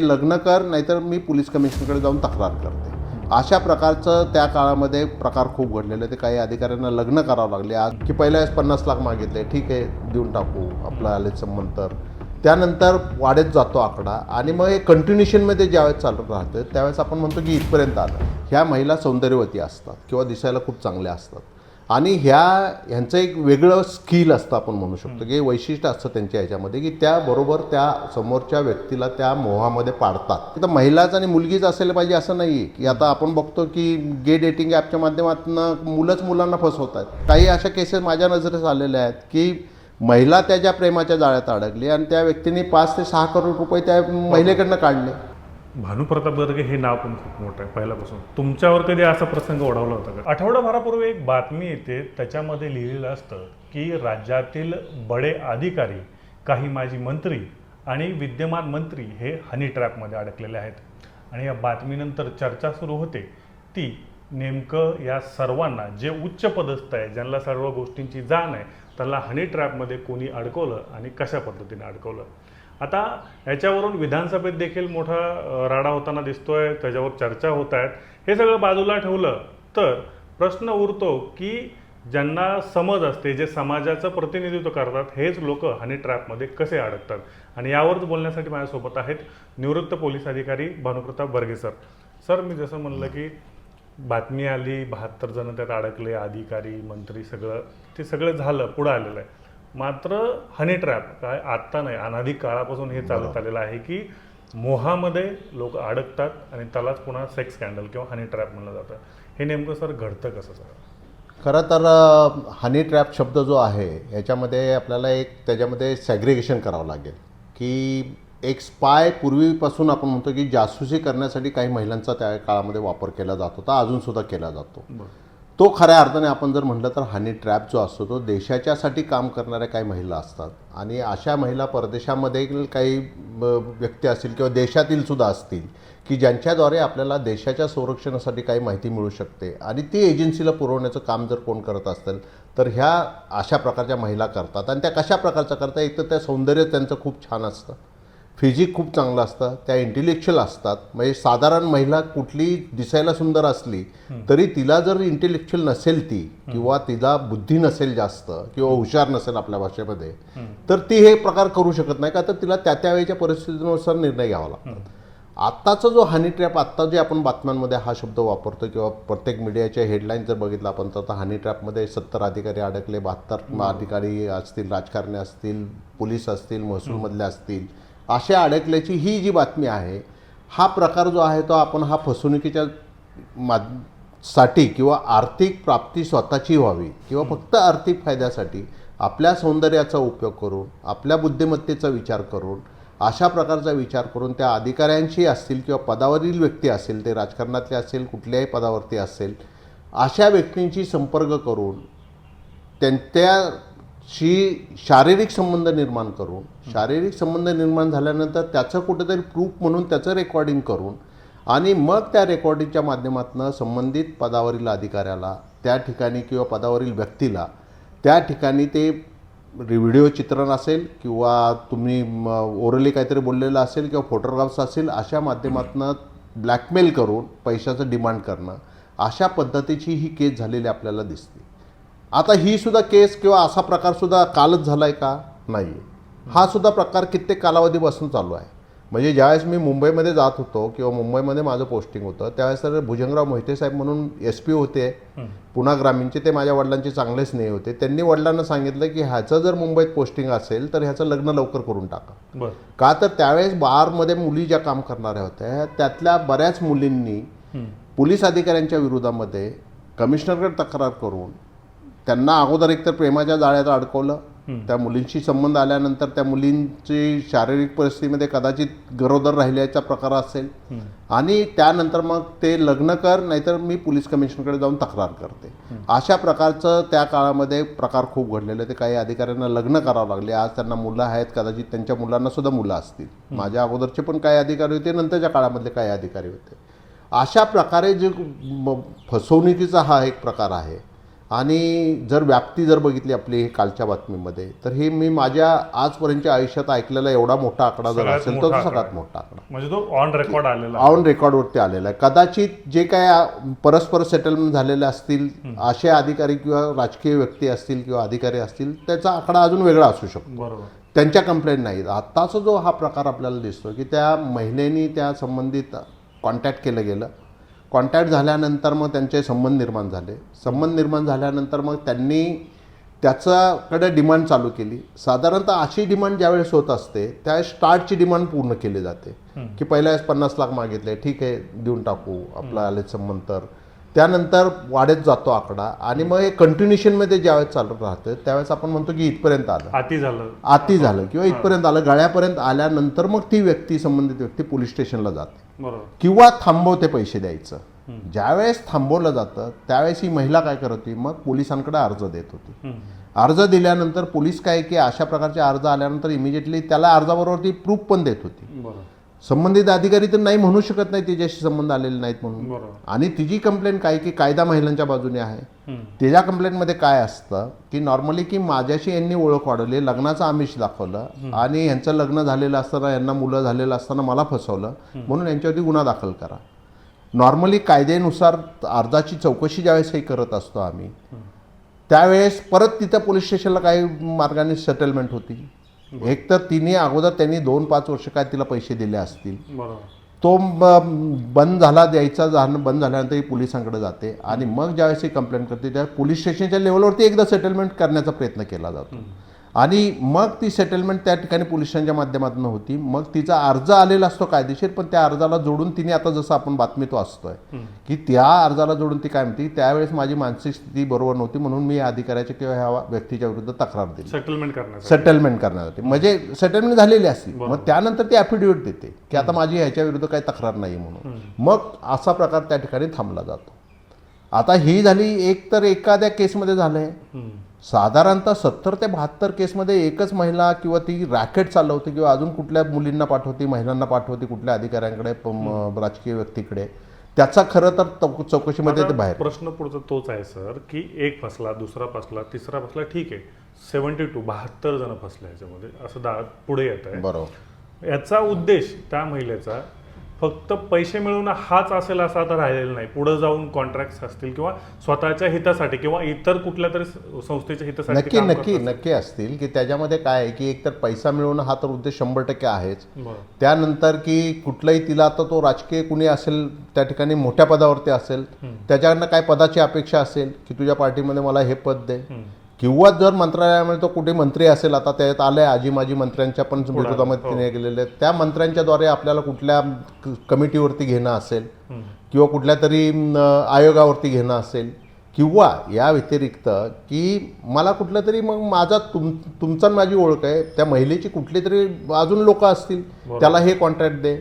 लग्न कर नाहीतर मी पोलीस कमिशनरकडे जाऊन तक्रार करते. अशा प्रकारचं त्या काळामध्ये प्रकार खूप घडलेले ते काही अधिकाऱ्यांना लग्न करावं लागले. आज की पहिल्या वेळेस पन्नास लाख मागितले. ठीक आहे देऊन टाकू. आपलं आले संबंध तर. त्यानंतर वाढत जातो आकडा. आणि मग हे कंटिन्युएशनमध्ये ज्यावेळेस चालत राहतं त्यावेळेस आपण म्हणतो की इथपर्यंत आलं. ह्या महिला सौंदर्यवती असतात किंवा दिसायला खूप चांगल्या असतात. आणि ह्या ह्यांचं एक वेगळं स्किल असतं आपण म्हणू शकतो की वैशिष्ट्य असतं त्यांच्या ह्याच्यामध्ये की त्याबरोबर त्या समोरच्या व्यक्तीला त्या मोहामध्ये पाडतात. तर महिलाच आणि मुलगीच असायला पाहिजे असं नाही आहे की आता आपण बघतो की गे डेटिंग ॲपच्या माध्यमातून मुलंच मुलांना फसवतात काही अशा केसेस माझ्या नजरेस आलेल्या आहेत की महिला त्याच्या प्रेमाच्या जाळ्यात अडकली आणि त्या व्यक्तीने पाच ते सहा करोड रुपये त्या महिलेकडनं काढले. भानुप्रताप गर्गे हे नाव पण खूप मोठं आहे पहिल्यापासून. तुमच्यावर कधी असा प्रसंग ओढवला होता का? आठवडाभरापूर्वी एक बातमी येते त्याच्यामध्ये लिहिलेलं असतं की राज्यातील बडे अधिकारी काही माजी मंत्री आणि विद्यमान मंत्री हे हनी ट्रॅपमध्ये अडकलेले आहेत. आणि या बातमीनंतर चर्चा सुरू होते. ती नेमकं या सर्वांना जे उच्च पदस्थ आहे ज्यांना सर्व गोष्टींची जाण आहे त्यांना हनी ट्रॅपमध्ये कोणी अडकवलं आणि कशा पद्धतीने अडकवलं? आता याच्यावरून विधानसभेत देखील मोठा राडा होताना दिसतोय त्याच्यावर चर्चा होत आहेत. हे सगळं बाजूला ठेवलं तर प्रश्न उरतो की ज्यांना समज असते जे समाजाचं प्रतिनिधित्व करतात हेच लोक हनी ट्रॅपमध्ये कसे अडकतात? आणि यावरच बोलण्यासाठी माझ्यासोबत आहेत निवृत्त पोलीस अधिकारी भानुप्रताप बर्गे सर. सर मी जसं म्हणलं की बातमी आली बहात्तर जण त्यात अडकले अधिकारी मंत्री सगळं ते सगळं झालं पुढं आलेलं आहे. मात्र हनी ट्रॅप काय आत्ता नाही अनाधिक काळापासून हे चालत आलेलं आहे की मोहामध्ये लोक अडकतात आणि त्यालाच पुन्हा सेक्स स्कॅन्डल किंवा हनी ट्रॅप म्हणलं जातं. हे नेमकं सर घडतं कसं सर? खरं तर हनी ट्रॅप शब्द जो आहे याच्यामध्ये आपल्याला एक त्याच्यामध्ये सॅग्रिगेशन करावं लागेल. की एक स्पाय पूर्वीपासून आपण म्हणतो की जासूसी करण्यासाठी काही महिलांचा त्या काळामध्ये वापर केला जात होता अजूनसुद्धा केला जातो. तो खऱ्या अर्थाने आपण जर म्हटलं तर हनी ट्रॅप जो असतो तो देशाच्यासाठी काम करणाऱ्या काही महिला असतात. आणि अशा महिला परदेशामध्ये काही व्यक्ती असतील किंवा देशातील सुद्धा असतील की ज्यांच्याद्वारे आपल्याला देशाच्या संरक्षणासाठी काही माहिती मिळू शकते. आणि ती एजन्सीला पुरवण्याचं काम जर कोण करत असेल तर ह्या अशा प्रकारच्या महिला करतात. आणि त्या कशा प्रकारच्या करतात एक तर त्या सौंदर्य त्यांचं खूप छान असतं. फिजिक खूप चांगलं असतं त्या इंटेलेक्च्युअल असतात. म्हणजे साधारण महिला कुठली दिसायला सुंदर असली तरी तिला जर इंटेलेक्च्युअल नसेल ती किंवा तिला बुद्धी नसेल जास्त किंवा हुशार नसेल आपल्या भाषेमध्ये तर ती हे प्रकार करू शकत नाही. का तर तिला त्या त्यावेळेच्या परिस्थितीनुसार निर्णय घ्यावा लागतात आत्ताचा जो हनी ट्रॅप आत्ता जे आपण बातम्यांमध्ये हा शब्द वापरतो किंवा प्रत्येक मीडियाच्या हेडलाईन जर बघितलं आपण तर आता हनी ट्रॅपमध्ये सत्तर अधिकारी अडकले बहात्तर अधिकारी असतील राजकारणी असतील पोलीस असतील महसूलमधले असतील. असे अडकल्याची ही जी बातमी आहे हा प्रकार जो आहे तो आपण हा फसवणुकीच्या माधसाठी किंवा आर्थिक प्राप्ती स्वतःची व्हावी किंवा फक्त आर्थिक फायद्यासाठी आपल्या सौंदर्याचा उपयोग करून आपल्या बुद्धिमत्तेचा विचार करून अशा प्रकारचा विचार करून त्या अधिकाऱ्यांशी असतील किंवा पदावरील व्यक्ती असेल ते राजकारणातले असेल कुठल्याही पदावरती असेल अशा व्यक्तींशी संपर्क करून शी शारीरिक संबंध निर्माण करून शारीरिक संबंध निर्माण झाल्यानंतर त्याचं कुठेतरी प्रूफ म्हणून त्याचं रेकॉर्डिंग करून आणि मग त्या रेकॉर्डिंगच्या माध्यमातून संबंधित पदावरील अधिकाऱ्याला त्या ठिकाणी किंवा पदावरील व्यक्तीला त्या ठिकाणी ते व्हिडिओ चित्रण असेल किंवा तुम्ही ओरली काहीतरी बोललेलं असेल किंवा फोटोग्राफ्स असेल अशा माध्यमातून ब्लॅकमेल करून पैशाचं डिमांड करणं अशा पद्धतीची ही केस झालेली आपल्याला दिसते. आता ही सुद्धा केस किंवा असा प्रकार सुद्धा कालच झाला आहे का? नाही हा सुद्धा प्रकार कित्येक कालावधीपासून चालू आहे. म्हणजे ज्यावेळेस मी मुंबईमध्ये जात होतो किंवा मुंबईमध्ये माझं पोस्टिंग होतं त्यावेळेस तर भुजंगराव मोहिते साहेब म्हणून एस पी होते. पुणा ग्रामीणचे ते माझ्या वडिलांचे चांगले स्नेह होते. त्यांनी वडिलांना सांगितलं की ह्याचं जर मुंबईत पोस्टिंग असेल तर ह्याचं लग्न लवकर करून टाका. का तर त्यावेळेस बारमध्ये मुली ज्या काम करणाऱ्या होत्या त्यातल्या बऱ्याच मुलींनी पोलीस अधिकाऱ्यांच्या विरोधामध्ये कमिशनरकडे तक्रार करून त्यांना अगोदर एकतर प्रेमाच्या जाळ्यात अडकवलं त्या मुलींशी संबंध आल्यानंतर त्या मुलींची शारीरिक परिस्थितीमध्ये कदाचित गरोदर राहिल्याचा प्रकार असेल. आणि त्यानंतर मग ते लग्न कर नाहीतर मी पोलीस कमिशनरकडे जाऊन तक्रार करते. अशा प्रकारचं त्या काळामध्ये प्रकार खूप घडलेले. ते काही अधिकाऱ्यांना लग्न करावं लागले. आज त्यांना मुलं आहेत कदाचित त्यांच्या मुलांना सुद्धा मुलं असतील. माझ्या अगोदरचे पण काही अधिकारी होते नंतरच्या काळामधले काही अधिकारी होते. अशा प्रकारे जे फसवणुकीचा हा एक प्रकार आहे. आणि जर व्याप्ती जर बघितली आपली कालच्या बातमीमध्ये तर हे मी माझ्या आजपर्यंतच्या आयुष्यात ऐकलेला एवढा मोठा आकडा जर असेल तर तो सगळ्यात. मोठा आकडा. म्हणजे तो ऑन रेकॉर्ड आलेला. ऑन रेकॉर्डवरती आलेला आहे. कदाचित जे काय परस्पर सेटलमेंट झालेले असतील असे अधिकारी किंवा राजकीय व्यक्ती असतील किंवा अधिकारी असतील त्याचा आकडा अजून वेगळा असू शकतो. बरोबर. त्यांच्या कंप्लेंट नाहीत. आत्ताचा जो हा प्रकार आपल्याला दिसतो की त्या महिलेनी त्या संबंधित कॉन्टॅक्ट केलं गेलं कॉन्टॅक्ट झाल्यानंतर मग त्यांचे संबंध निर्माण झाले. संबंध निर्माण झाल्यानंतर मग त्यांनी त्याच्याकडे डिमांड चालू केली. साधारणतः अशी डिमांड ज्यावेळेस होत असते त्यावेळेस स्टार्टची डिमांड पूर्ण केली जाते. की पहिल्या वेळेस पन्नास लाख मागितले ठीक आहे देऊन टाकू आपला आले संबंध तर. त्यानंतर वाढत जातो आकडा आणि मग हे कंटिन्युएशनमध्ये ज्यावेळेस चालू राहतं त्यावेळेस आपण म्हणतो की इथपर्यंत आलं. आती झालं. आती झालं किंवा इथपर्यंत आलं. गळ्यापर्यंत आल्यानंतर मग ती व्यक्ती संबंधित व्यक्ती पोलीस स्टेशनला जाते. किंवा थांबवते पैसे द्यायचं. ज्यावेळेस थांबवलं जातं त्यावेळेस ही महिला काय करत होती? मग पोलिसांकडे अर्ज देत होती. अर्ज दिल्यानंतर पोलीस काय की अशा प्रकारचे अर्ज आल्यानंतर इमिजिएटली त्याला अर्जाबरोबर ती प्रूफ पण देत होती. बरोबर. संबंधित अधिकारी तर नाही म्हणू शकत नाही तिच्याशी संबंध आलेले नाहीत म्हणून. आणि तिची कंप्लेंट काय की कायदा महिलांच्या बाजूने आहे. त्याच्या कंप्लेंटमध्ये काय असतं की नॉर्मली की माझ्याशी यांनी ओळख वाढवली लग्नाचं आमिष दाखवलं आणि यांचं लग्न झालेलं असताना यांना मुलं झालेलं असताना मला फसवलं म्हणून यांच्यावरती गुन्हा दाखल करा. नॉर्मली कायद्यानुसार अर्जाची चौकशी ज्यावेळेस हे करत असतो आम्ही त्यावेळेस परत तिथं पोलीस स्टेशनला काही मार्गाने सेटलमेंट होती. एक तर तिने अगोदर त्यांनी दोन पाच वर्ष काय तिला पैसे दिले असतील. तो बंद झाला द्यायचा झालं बंद झाल्यानंतर ही पोलिसांकडे जाते आणि मग ज्यावेळेस ही कंप्लेंट करते त्या पोलीस स्टेशनच्या लेवलवरती एकदा सेटलमेंट करण्याचा प्रयत्न केला जातो. आणि मग ती सेटलमेंट त्या ठिकाणी पोलिसांच्या माध्यमातून होती. मग तिचा अर्ज आलेला असतो कायदेशीर पण त्या अर्जाला जोडून तिने आता जसं आपण बातमीत वाचतोय की त्या अर्जाला जोडून ती काय म्हणते त्यावेळेस माझी मानसिक स्थिती बरोबर नव्हती म्हणून मी या अधिकाऱ्याच्या किंवा ह्या व्यक्तीच्या विरुद्ध तक्रार दिली. सेटलमेंट करण्यासाठी. सेटलमेंट करण्यासाठी. म्हणजे सेटलमेंट झालेली असती मग त्यानंतर ती ॲफिडेविट देते की आता माझी ह्याच्या विरुद्ध काही तक्रार नाही म्हणून. मग असा प्रकार त्या ठिकाणी थांबला जातो. आता ही झाली एक तर एखाद्या केसमध्ये झालंय. हम्म. साधारणतः सत्तर ते बहात्तर केसमध्ये एकच महिला किंवा ती रॅकेट चालवते किंवा अजून कुठल्या मुलींना पाठवते महिलांना पाठवते कुठल्या अधिकाऱ्यांकडे राजकीय व्यक्तीकडे. त्याचा खरं तर चौकशीमध्ये ते बाहेर. प्रश्न पुढचा तोच आहे सर की एक फसला दुसरा फसला तिसरा फसला ठीक आहे. सेव्हन्टी टू बहात्तर जण फसले याच्यामध्ये. असं दा पुढे येत आहे. बरोबर. याचा उद्देश त्या महिलेचा फक्त पैसे मिळवणं हाच असेल असा आता राहिलेला नाही. पुढे जाऊन कॉन्ट्रॅक्ट असतील किंवा स्वतःच्या हितासाठी किंवा इतर कुठल्या तरी संस्थेच्या हितासाठी नक्की नक्की नक्की असतील की त्याच्यामध्ये काय आहे की एकतर पैसा मिळवणं हा तर उद्देश शंभर टक्के आहेच. त्यानंतर की कुठलाही तिला आता तो राजकीय कुणी असेल त्या ठिकाणी मोठ्या पदावरती असेल त्याच्याकडनं काय पदाची अपेक्षा असेल की तुझ्या पार्टीमध्ये मला हे पद दे. किंवा जर मंत्रालयामध्ये तो कुठे मंत्री असेल आता त्यात आलंय आजी माजी मंत्र्यांच्या पण विरोधामध्ये हो. गेलेले आहेत. त्या मंत्र्यांच्याद्वारे आपल्याला कुठल्या क- कमिटीवरती घेणं असेल. किंवा कुठल्या तरी आयोगावरती घेणं असेल किंवा या व्यतिरिक्त की मला कुठलं तरी मग माझा तुम तुमचा माझी ओळख आहे त्या महिलेची कुठली तरी अजून लोक असतील त्याला हे कॉन्ट्रॅक्ट दे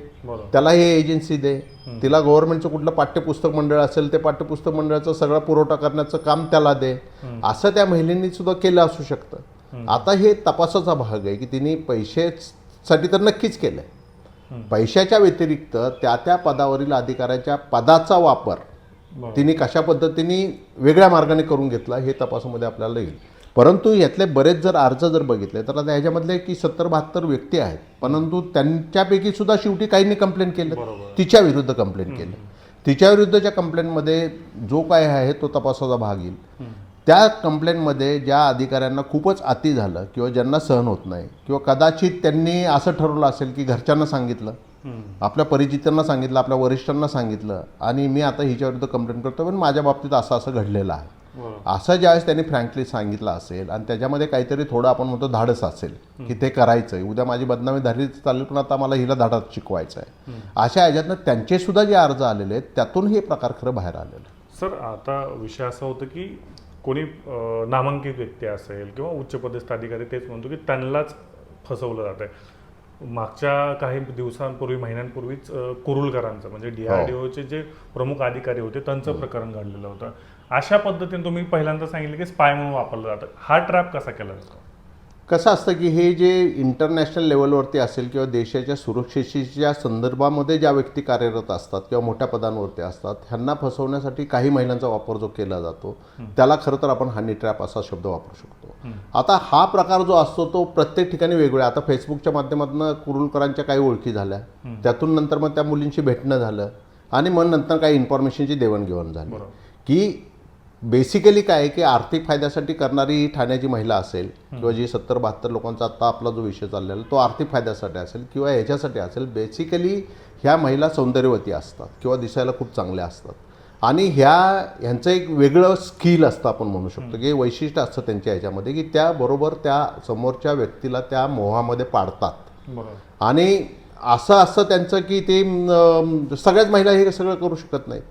त्याला हे एजन्सी दे तिला गव्हर्नमेंटचं कुठलं पाठ्यपुस्तक मंडळ असेल ते पाठ्यपुस्तक मंडळाचं सगळं पुरवठा करण्याचं काम त्याला दे. असं त्या महिलेनी सुद्धा केलं असू शकतं. आता हे तपासाचा भाग आहे की तिने पैशासाठी तर नक्कीच केलंय. पैशाच्या व्यतिरिक्त त्या त्या पदावरील अधिकाऱ्याच्या पदाचा वापर. तिने कशा पद्धतीने वेगळ्या मार्गाने करून घेतला हे तपासामध्ये आपल्याला येईल. परंतु यातले बरेच जर अर्ज जर बघितले तर आता ह्याच्यामधले की सत्तर बहात्तर व्यक्ती आहेत. परंतु त्यांच्यापैकी सुद्धा शेवटी काहींनी कंप्लेंट केलं. तिच्या विरुद्ध कंप्लेंट केलं. तिच्या विरुद्धच्या कंप्लेंटमध्ये जो काय आहे तो तपासाचा भाग येईल. त्या कंप्लेंटमध्ये ज्या अधिकाऱ्यांना खूपच अति झालं किंवा ज्यांना सहन होत नाही किंवा कदाचित त्यांनी असं ठरवलं असेल की घरच्यांना सांगितलं. आपल्या परिचितांना सांगितलं आपल्या वरिष्ठांना सांगितलं आणि मी आता हिच्या विरुद्ध कंप्लेंट करतो पण माझ्या बाबतीत असं असं घडलेलं आहे. असं ज्यावेळेस त्यांनी फ्रँकली सांगितलं असेल आणि त्याच्यामध्ये काहीतरी थोडं आपण म्हणतो धाडस असेल की ते करायचं आहे उद्या माझी बदनामी धरली चालेल पण आता मला हिला धाडस शिकवायचं आहे अशा ह्याच्यातनं त्यांचे सुद्धा जे अर्ज आलेले आहेत त्यातून हे प्रकार खरं बाहेर आलेलं. सर आता विषय असा होतो की कोणी नामांकित व्यक्ती असेल किंवा उच्चपदस्थ अधिकारी तेच म्हणतो की त्यांनाच फसवलं जात आहे मागच्या काही दिवसांपूर्वी महिन्यांपूर्वीच कुरुलकरांचं म्हणजे डीआरडीओचे जे प्रमुख अधिकारी होते त्यांचं प्रकरण घडलेलं होतं. अशा पद्धतीने तुम्ही पहिल्यांदा सांगितलं की स्पाय म्हणून वापरलं जातं. हा ट्रॅप कसा केला जातो? कसं असतं की हे जे इंटरनॅशनल लेवलवरती असेल किंवा देशाच्या सुरक्षेच्या संदर्भामध्ये ज्या व्यक्ती कार्यरत असतात किंवा मोठ्या पदांवरती असतात ह्यांना फसवण्यासाठी काही महिलांचा वापर जो केला जातो त्याला खरं तर आपण हनी ट्रॅप असा शब्द वापरू शकतो. आता हा प्रकार जो असतो तो प्रत्येक ठिकाणी वेगवेगळा आता फेसबुकच्या माध्यमातून कुरुलकरांच्या काही ओळखी झाल्या. त्यातून नंतर मग त्या मुलींशी भेटणं झालं आणि मग नंतर काही इन्फॉर्मेशनची देवाणघेवाण झाली. की बेसिकली काय आहे की आर्थिक फायद्यासाठी करणारी ही ठाण्याची महिला असेल किंवा जी सत्तर बहात्तर लोकांचा आता आपला जो विषय चाललेला तो आर्थिक फायद्यासाठी असेल किंवा ह्याच्यासाठी असेल बेसिकली ह्या महिला सौंदर्यवती असतात किंवा दिसायला खूप चांगल्या असतात. आणि ह्या ह्यांचं एक वेगळं स्किल असतं आपण म्हणू शकतो की वैशिष्ट्य असतं त्यांच्या ह्याच्यामध्ये की त्या बरोबर त्या समोरच्या व्यक्तीला त्या मोहामध्ये पाडतात. आणि असं असतं त्यांचं की ते सगळ्याच महिला हे सगळं करू शकत नाहीत.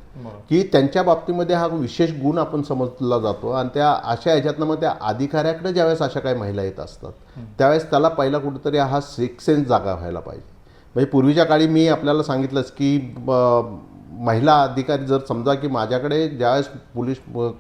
की त्यांच्या बाबतीमध्ये हा विशेष गुण आपण समजला जातो आणि त्या अशा ह्याच्यातनं मग त्या अधिकाऱ्याकडे ज्यावेळेस अशा काही महिला येत असतात त्यावेळेस त्याला पहिला कुठेतरी हा सिक्स सेन्स जागा व्हायला पाहिजे. म्हणजे पूर्वीच्या काळी मी आपल्याला सांगितलंच की महिला अधिकारी जर समजा की माझ्याकडे ज्यावेळेस पोलीस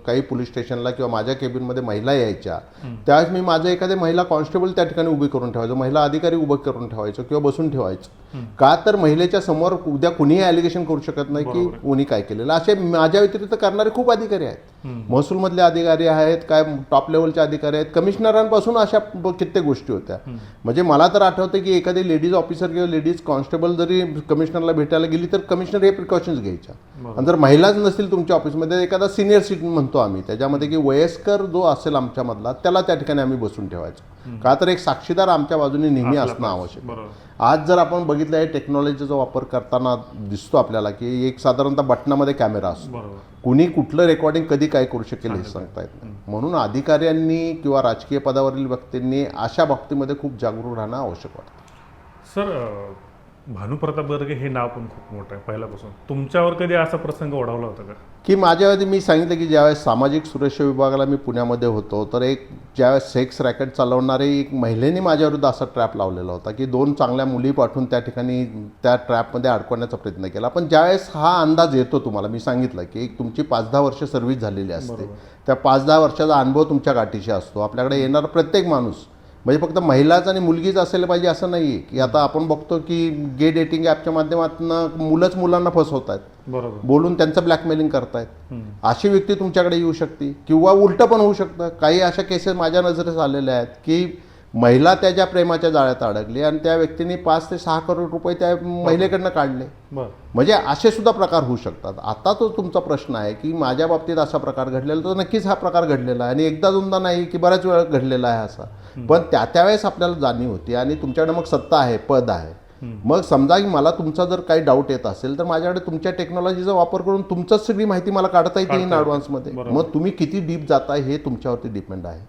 काही पोलीस स्टेशनला किंवा माझ्या केबिनमध्ये महिला यायच्या त्यावेळेस मी माझं एखादे महिला कॉन्स्टेबल त्या ठिकाणी उभी करून ठेवायचो महिला अधिकारी उभं करून ठेवायचो किंवा बसून ठेवायचं. का तर महिलेच्या समोर उद्या कुणीही ॲलिगेशन करू शकत नाही की कोणी काय केलेलं. असे माझ्या व्यतिरिक्त करणारे खूप अधिकारी आहेत. महसूलमधले अधिकारी आहेत काय टॉप लेवलचे अधिकारी आहेत. कमिशनरांपासून अशा कित्येक गोष्टी होत्या. म्हणजे मला तर आठवतं की एखादी लेडीज ऑफिसर किंवा लेडीज कॉन्स्टेबल जरी कमिशनरला भेटायला गेली तर कमिशनर हे प्रिकॉशन्स घ्यायच्या. आणि जर महिलाच नसतील तुमच्या ऑफिसमध्ये एखादा सिनियर सिटीजन म्हणतो आम्ही. त्याच्यामध्ये की वयस्कर जो असेल आमच्यामधला त्याला त्या ठिकाणी आम्ही बसून ठेवायचो. का तर एक साक्षीदार आमच्या बाजूने नेहमी असणं आवश्यक. आज जर आपण बघितलं आहे टेक्नॉलॉजीचा वापर करताना दिसतो आपल्याला की एक साधारणतः बटनामध्ये कॅमेरा असतो. कुणी कुठलं रेकॉर्डिंग कधी काय करू शकेल हे सांगता येत नाही. म्हणून अधिकाऱ्यांनी किंवा राजकीय पदावरील व्यक्तींनी अशा बाबतीमध्ये खूप जागरूक राहणं आवश्यक वाटतं. सर भानुप्रताप गर्गे हे नाव पण खूप मोठं आहे पहिल्यापासून. तुमच्यावर कधी असा प्रसंग ओढवला होता का? की माझ्या आधी मी सांगितलं की ज्यावेळेस सामाजिक सुरक्षा विभागाला मी पुण्यामध्ये होतो तर एक ज्यावेळेस सेक्स रॅकेट चालवणारी एक महिलेने माझ्याविरुद्ध असा ट्रॅप लावलेला होता की दोन चांगल्या मुली पाठवून त्या ठिकाणी त्या ट्रॅपमध्ये अडकवण्याचा प्रयत्न केला. पण ज्यावेळेस हा अंदाज येतो तुम्हाला मी सांगितलं की एक तुमची पाच दहा वर्ष सर्व्हिस झालेली असते. त्या पाच दहा वर्षाचा अनुभव तुमच्या गाठीशी असतो. आपल्याकडे येणारा प्रत्येक माणूस म्हणजे फक्त महिलाच आणि मुलगीच असायला पाहिजे असं नाही आहे की आता आपण बघतो की गे डेटिंग ॲपच्या माध्यमातून मुलंच मुलांना फसवत आहेत बरोबर. बोलून त्यांचं ब्लॅकमेलिंग करतायत. अशी व्यक्ती तुमच्याकडे येऊ शकते किंवा उलटं पण होऊ शकतं. काही अशा केसेस माझ्या नजरेस आलेल्या आहेत की महिला त्याच्या प्रेमाच्या जाळ्यात अडकली आणि त्या व्यक्तीने पाच ते सहा करोड रुपये त्या महिलेकडनं काढले. म्हणजे असे सुद्धा प्रकार होऊ शकतात. आता तो तुमचा प्रश्न आहे की माझ्या बाबतीत असा प्रकार घडलेला तर नक्कीच हा प्रकार घडलेला आहे. आणि एकदा दोनदा नाही की बऱ्याच वेळा घडलेला आहे असा. पण त्या त्यावेळेस आपल्याला जाणीव होती आणि तुमच्याकडे मग सत्ता आहे पद आहे. मग समजा की मला तुमचा जर काही डाऊट येत असेल तर माझ्याकडे तुमच्या टेक्नॉलॉजीचा वापर करून तुमचंच सगळी माहिती मला काढता येते इन ॲडव्हान्समध्ये मग तुम्ही किती डीप जाताय हे तुमच्यावरती डिपेंड आहे.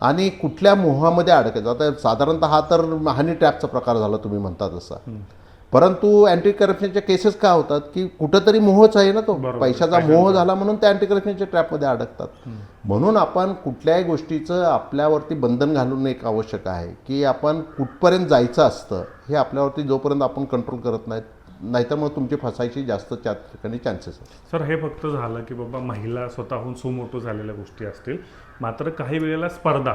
आणि कुठल्या मोहामध्ये अडकायचं आता साधारणतः हा तर हनी ट्रॅपचा प्रकार झाला तुम्ही म्हणता तसा. परंतु अँटी करप्शनच्या केसेस का होतात? की कुठंतरी मोहच आहे ना तो. पैशाचा मोह झाला म्हणून त्या अँटी करप्शनच्या ट्रॅपमध्ये अडकतात. म्हणून आपण कुठल्याही गोष्टीचं आपल्यावरती बंधन घालून एक आवश्यक आहे की आपण कुठपर्यंत जायचं असतं हे आपल्यावरती जोपर्यंत आपण कंट्रोल करत नाहीत नाहीतर मग तुमची फसायची जास्त त्या ठिकाणी चान्सेस सर हे फक्त झालं की बाबा महिला स्वतःहून सुमोटो झालेल्या गोष्टी असतील. मात्र काही वेळेला स्पर्धा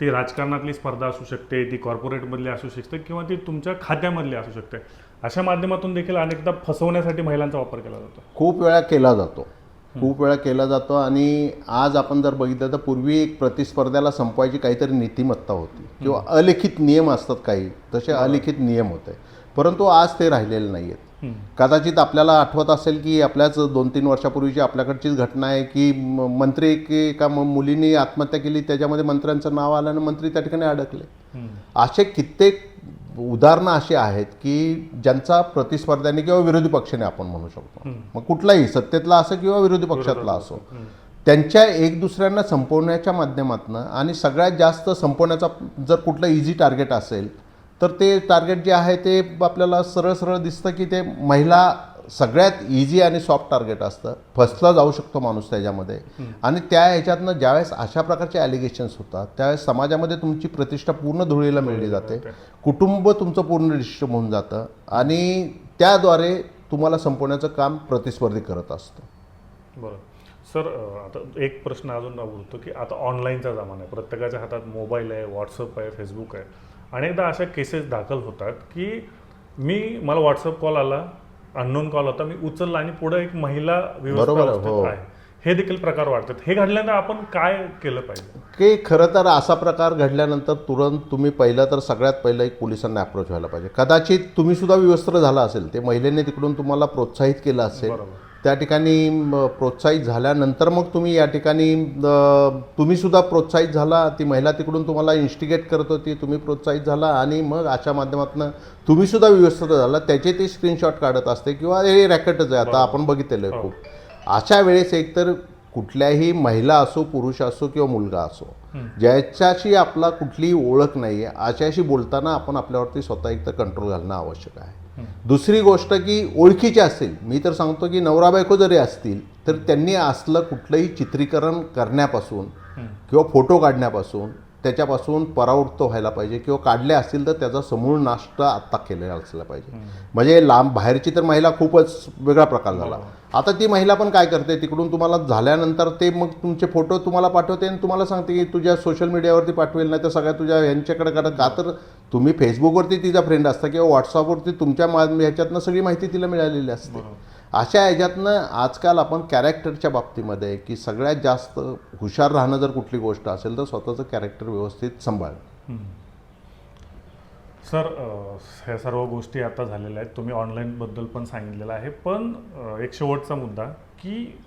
ती राजकारणातली स्पर्धा असू शकते ती कॉर्पोरेटमधली असू शकते किंवा ती तुमच्या खात्यामधली असू शकते. अशा माध्यमातून देखील अनेकदा फसवण्यासाठी महिलांचा वापर केला जातो. खूप वेळा केला जातो. खूप वेळा केला जातो आणि आज आपण जर बघितलं तर पूर्वी एक प्रतिस्पर्ध्याला संपवायची काहीतरी नीतिमत्ता होती किंवा अलिखित नियम असतात काही तसे अलिखित नियम होते. परंतु आज ते राहिलेले नाही आहेत. कदाचित आपल्याला आठवत असेल की आपल्याच दोन तीन वर्षापूर्वीची आपल्याकडचीच घटना आहे की मंत्री एक मुलीने आत्महत्या केली त्याच्यामध्ये मंत्र्यांचं नाव आलं आणि मंत्री त्या ठिकाणी अडकले. असे कित्येक उदाहरणं अशी आहेत की ज्यांचा प्रतिस्पर्ध्याने किंवा विरोधी पक्षाने आपण म्हणू शकतो. मग कुठलाही सत्तेतला असो किंवा विरोधी पक्षातला असो त्यांच्या एक दुसऱ्यांना संपवण्याच्या माध्यमातून आणि सगळ्यात जास्त संपवण्याचा जर कुठलं इझी टार्गेट असेल तर ते टार्गेट जे आहे ते आपल्याला सरळ सरळ दिसतं की ते महिला सगळ्यात इझी आणि सॉफ्ट टार्गेट असतं. फसला जाऊ शकतो माणूस त्याच्यामध्ये. आणि त्या ह्याच्यातनं ज्यावेळेस अशा प्रकारचे ॲलिगेशन्स होतात त्यावेळेस समाजामध्ये तुमची प्रतिष्ठा पूर्ण धुळीला मिळली जाते. कुटुंब तुमचं पूर्ण डिस्टर्ब होऊन जातं. आणि त्याद्वारे तुम्हाला संपवण्याचं काम प्रतिस्पर्धी करत असतं. बरं. सर आता एक प्रश्न अजून उरतो की आता ऑनलाईनचा जमाना आहे. प्रत्येकाच्या हातात मोबाईल आहे व्हॉट्सअप आहे फेसबुक आहे. अनेकदा अशा केसेस दाखल होतात की मी मला व्हॉट्सअप कॉल आला अननोन कॉल होता मी उचलला आणि पुढे एक महिला व्यवस्था आहे, हो. आहे. हे देखील प्रकार वाढतात. हे घडल्यानंतर आपण काय केलं पाहिजे? की खरं तर असा प्रकार घडल्यानंतर तुरंत तुम्ही पहिलं तर सगळ्यात पहिलं एक पोलिसांना अप्रोच व्हायला पाहिजे. कदाचित तुम्ही सुद्धा विवस्त्र झाला असेल ते महिलेने तिकडून तुम्हाला प्रोत्साहित केलं असेल. बरोबर. त्या ठिकाणी प्रोत्साहित झाल्यानंतर मग तुम्ही या ठिकाणी अ, तुम्ही सुद्धा प्रोत्साहित झाला ती महिला तिकडून तुम्हाला इन्स्टिगेट करत होती तुम्ही प्रोत्साहित झाला आणि मग अशा माध्यमातून तुम्ही सुद्धा व्यवस्थित झाला. त्याचे ते स्क्रीनशॉट काढत असते किंवा हे रॅकेटच आहे आता आपण बघितलेलं आहे हो. खूप. अशा वेळेस एकतर कुठल्याही महिला असो पुरुष असो किंवा मुलगा असो ज्याच्याशी आपला कुठलीही ओळख नाही आहे अशाशी बोलताना आपण आपल्यावरती स्वतः एकतर कंट्रोल घालणं आवश्यक आहे. दुसरी गोष्ट की ओळखीचे असेल. मी तर सांगतो की नवरा बायको जरी असतील तर त्यांनी असलं कुठलंही चित्रीकरण करण्यापासून किंवा फोटो काढण्यापासून त्याच्यापासून परावृत्त व्हायला पाहिजे किंवा काढले असतील तर त्याचा समूळ नाश्ता आत्ता केलेला असला पाहिजे. म्हणजे लांब बाहेरची तर महिला खूपच वेगळा प्रकार झाला. आता ती महिला पण काय करते? तिकडून तुम्हाला झाल्यानंतर ते मग तुमचे फोटो तुम्हाला पाठवते आणि तुम्हाला सांगते की तुझ्या सोशल मीडियावरती पाठवेल नाही तर सगळ्या तुझ्या यांच्याकडे करत का तर तुम्ही फेसबुकवरती तिचा फ्रेंड असता किंवा व्हॉट्सअपवरती तुमच्या मा ह्याच्यातनं सगळी माहिती तिला मिळालेली असते. अशा ह्याच्यातनं आजकाल आपण कॅरेक्टरच्या बाबतीमध्ये की सगळ्यात जास्त हुशार राहणं जर कुठली गोष्ट असेल तर स्वतःचं कॅरेक्टर व्यवस्थित सांभाळ सर ह्या सर्व गोष्टी आता झालेल्या आहेत. तुम्ही ऑनलाईनबद्दल पण सांगितलेलं आहे. पण एक शेवटचा मुद्दा की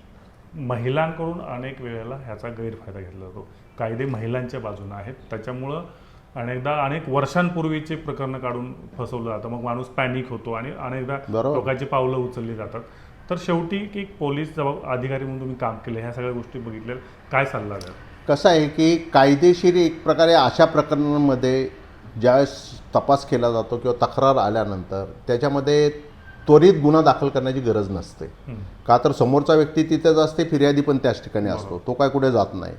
महिलांकडून अनेक वेळेला ह्याचा गैरफायदा घेतला जातो. कायदे महिलांच्या बाजूने आहेत. त्याच्यामुळं अनेकदा अनेक वर्षांपूर्वीचे प्रकरणं काढून फसवलं जातं. मग माणूस पॅनिक होतो आणि अनेकदा. लोकांची पावलं उचलली जातात. तर शेवटी की पोलीस जबाब अधिकारी म्हणून तुम्ही काम केले ह्या सगळ्या गोष्टी बघितल्या. काय सल्ला द्याल? कसं आहे की कायदेशीर एक प्रकारे अशा प्रकरणांमध्ये ज्यावेळेस तपास केला जातो किंवा तक्रार आल्यानंतर त्याच्यामध्ये त्वरित गुन्हा दाखल करण्याची गरज नसते. का तर समोरचा व्यक्ती तिथेच असते फिर्यादी पण त्याच ठिकाणी असतो. तो काय कुठे जात नाही.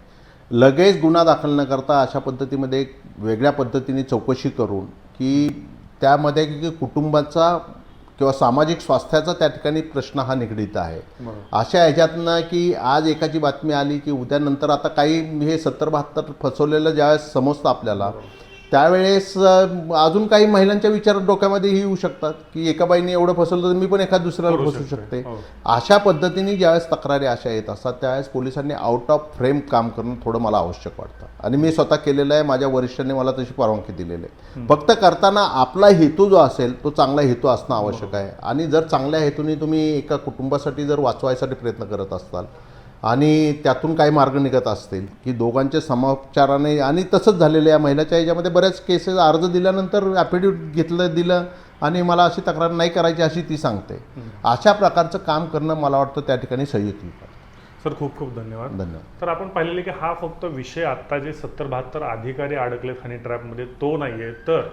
लगेच गुन्हा दाखल न करता अशा पद्धतीमध्ये एक वेगळ्या पद्धतीने चौकशी करून की त्यामध्ये की कुटुंबाचा किंवा सामाजिक स्वास्थ्याचा त्या ठिकाणी प्रश्न हा निगडीत आहे. अशा ह्याच्यातनं की आज एकाची बातमी आली की उद्या नंतर आता काही हे सत्तर बहात्तर फसवलेलं ज्यावेळेस समजतं आपल्याला त्यावेळेस अजून काही महिलांच्या विचार डोक्यामध्ये येऊ शकतात की एका बाईने एवढं फसवलं तर मी पण एखाद दुसऱ्याला फसू शकते. हो. अशा पद्धतीने ज्यावेळेस तक्रारी अशा येत असतात त्यावेळेस पोलिसांनी आउट ऑफ फ्रेम काम करणं थोडं मला आवश्यक वाटतं. आणि मी स्वतः केलेलं आहे माझ्या वरिष्ठांनी मला तशी परवानगी दिलेली आहे. फक्त करताना आपला हेतू जो असेल तो चांगला हेतू असणं आवश्यक आहे. आणि जर चांगल्या हेतूने तुम्ही एका कुटुंबासाठी जर वाचवायसाठी प्रयत्न करत असताल आणि त्यातून काही मार्ग निघत असतील की दोघांच्या समोपचाराने आणि तसंच झालेलं या महिलाच्या ह्याच्यामध्ये बऱ्याच केसेस अर्ज दिल्यानंतर ॲफिडेविट घेतलं दिलं आणि मला अशी तक्रार नाही करायची अशी ती सांगते. अशा प्रकारचं काम करणं मला वाटतं त्या ठिकाणी संयुक्त सर खूप खूप धन्यवाद. धन्यवाद. तर आपण पाहिलेले की हा फक्त विषय आत्ता जे सत्तर बहात्तर अधिकारी अडकलेत हनी ट्रॅपमध्ये तो नाही आहे तर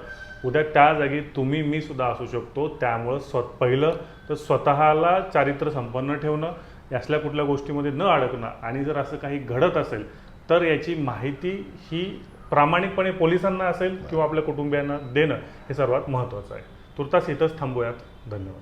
उद्या त्या जागी तुम्ही मी सुद्धा असू शकतो. त्यामुळं स्व पहिलं तर स्वतःला चारित्र्य संपन्न ठेवणं असल्या कुठल्या गोष्टीमध्ये न अडकणं आणि जर असं काही घडत असेल तर याची माहिती ही प्रामाणिकपणे पोलिसांना असेल किंवा आपल्या कुटुंबियांना देणं हे सर्वात महत्त्वाचं आहे. तुर्तास इथंच थांबूयात. धन्यवाद.